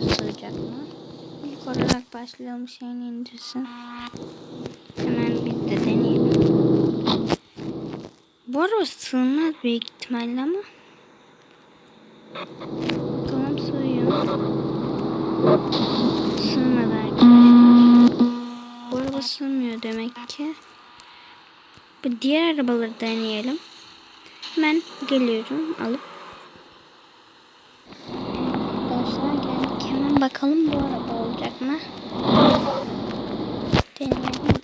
sığacak mı? İlk olarak başlayalım şeyini indirsin. Hemen biz de deneyelim. Bu araba sığmaz büyük ihtimalle ama. Tamam sığıyor. Sığmadı arkadaşlar. Bu araba sığmıyor demek ki. Bu diğer arabaları deneyelim. Hemen geliyorum alıp. Hemen bakalım bu araba olacak mı? Deneyelim.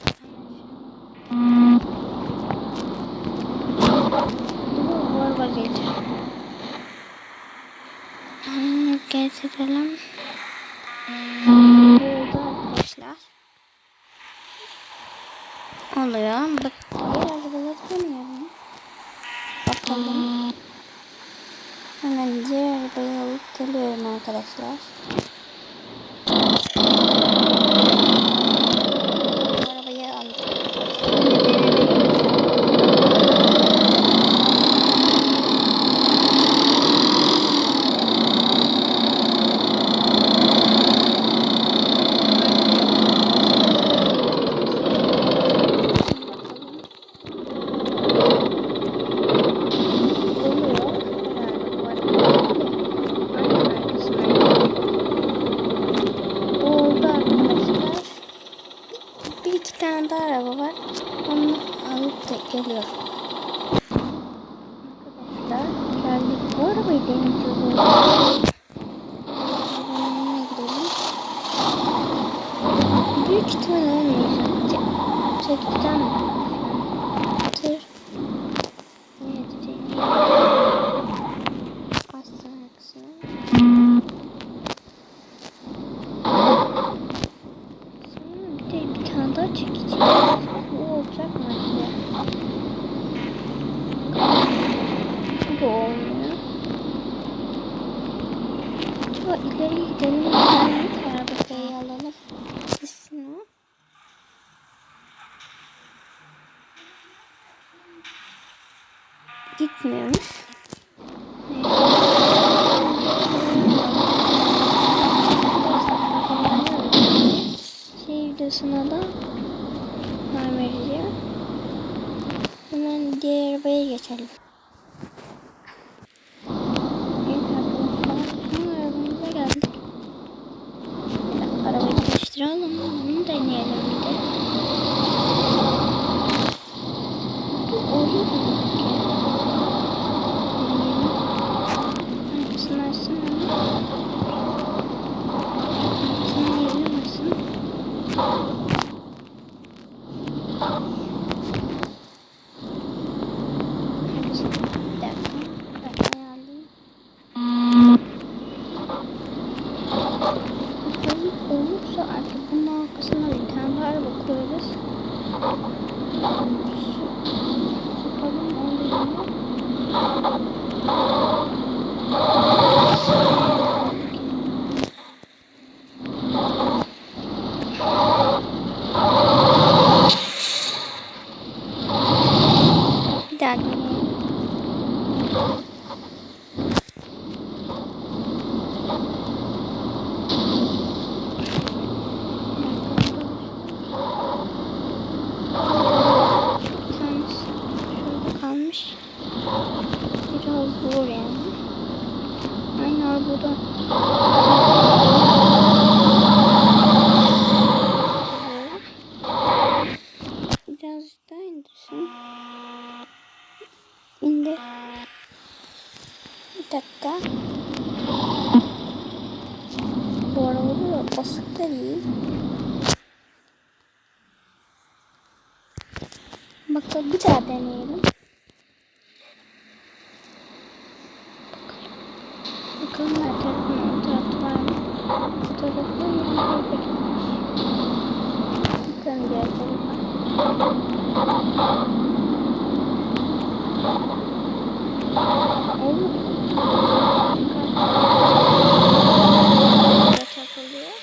Bu araba gelir. Hmm, Getirelim. Oldu arkadaşlar. Oluyor. Bak arabaları deneyelim. Bakalım. Hemen diğer arabayı alıp geliyorum arkadaşlar. Bu arabayı aldım. Şimdi denemeyi Oluyor herhalde bu arada. Aynen arkasına Oldu arkadaşlar. Bir iki tane daha araba var. Onu alıp da geliyor. Arkadaşlar geldik. Bu arabayı deneyeceğiz. Büyük ihtimal olmayacak. Çek- Çektikten tır ne edecek? Asla aksine. Sonra bir de bir tane daha çekeceğim. Bu olacak mı acaba? Bu olmuyor. Acaba ileri gidelim. mi? Arabayı alalım. Gitsin. Gitmiyormuş. Şey videosuna da var vereceğim. Hemen diğer arabaya geçelim. Evet arkadaşlar son arabamıza geldik. Bir dakika arabayı çalıştıralım. Bunu deneyelim bir de. Bu olur mu? Deneyelim. Arkasını açsın ama. Arkasına yürümesin. Arkasına bir dakika. Ben ayarlayayım. Bakalım olursa artık bunun arkasına bir tane daha araba koyarız. Bakalım oluyor mu? Şurada kalmış. Biraz zor yani. Aynı arabada. Biraz daha indirsin. İndir. Bir dakika. Bu arabada da basık da değil. Bakalım bir daha deneyelim. Bakalım her tarafın o tarafta var mı? Bu tarafta yanında gitmiş. Bakalım diğer tarafa. Olur. Burada takılıyor.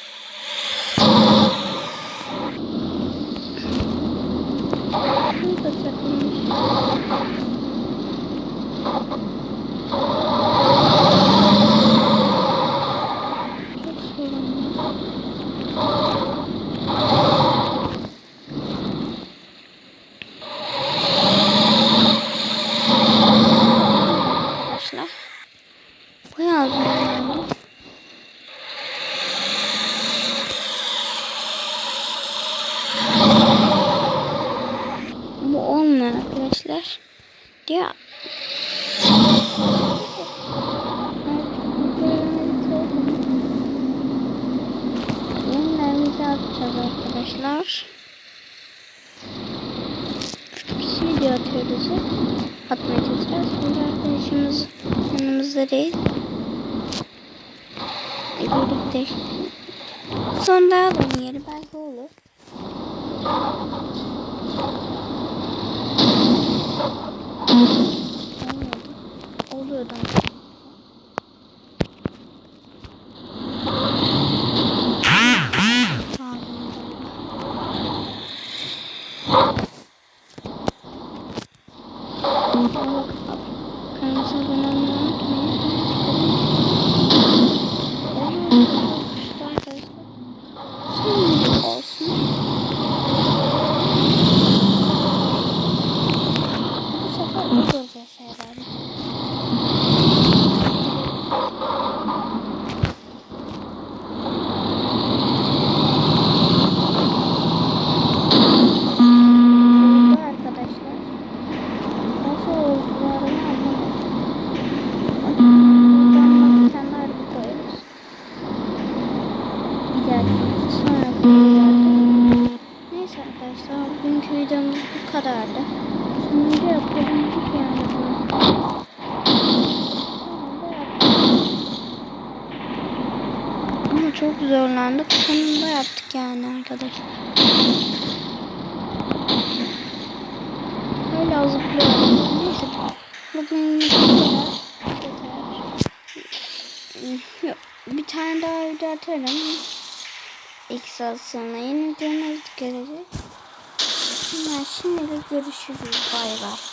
Şurada takılmış. yani arkadaşlar. Diyor. Yeniden atacağız arkadaşlar. Bir video atıyoruz. Atmaya çalışacağız. Şimdi arkadaşımız yanımızda değil. Birlikte. Sonra alalım yeri belki olur. Olmadı. Oluyordu ama. Kanalımıza abone olmayı unutmayın. Oluyor arkadaşlar. Şimdi olsun. Bu sefer bu göreceğiz herhalde. Oldu arkadaşlar. Nasıl oldularını anlamadım. Buradan bir tane harbi koyarız. Bir dahaki sonraki videoda. Neyse arkadaşlar bugünkü videomuz bu kadardı. Sonunda yapabildik yani bunu. Sonunda yaptık. Ama çok zorlandık. Sonunda yaptık yani arkadaşlar. Hala zıplıyorum. Neyse. Bugün. Bir tane daha video atarım. İki saat sonra yeni videomuz gelecek. Ama şimdilik görüşürüz. Bay bay.